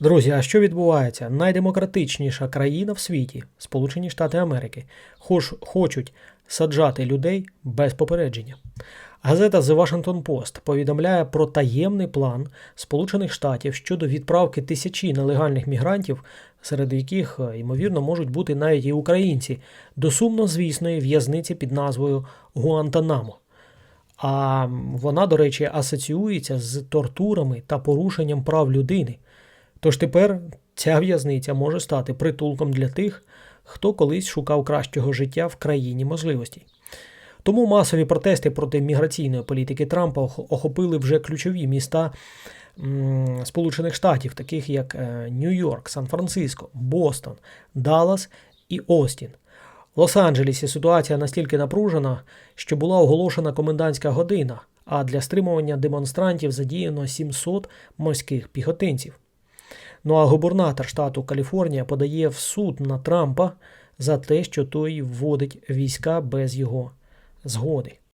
Друзі, а що відбувається? Найдемократичніша країна в світі, Сполучені Штати Америки, хоч, хочуть саджати людей без попередження. Газета The Washington Post повідомляє про таємний план Сполучених Штатів щодо відправки тисячі нелегальних мігрантів, серед яких, е, ймовірно, можуть бути навіть і українці, до сумнозвісної в'язниці під назвою Гуантанамо. А вона, до речі, асоціюється з тортурами та порушенням прав людини. Тож тепер ця в'язниця може стати притулком для тих, хто колись шукав кращого життя в країні можливостей. Тому масові протести проти міграційної політики Трампа охопили вже ключові міста Сполучених Штатів, таких як е, Нью-Йорк, Сан-Франциско, Бостон, Даллас і Остін. В Лос-Анджелесі ситуація настільки напружена, що була оголошена комендантська година, а для стримування демонстрантів задіяно 700 морських піхотинців. Ну а губернатор штату Каліфорнія подає в суд на Трампа за те, що той вводить війська без його згоди.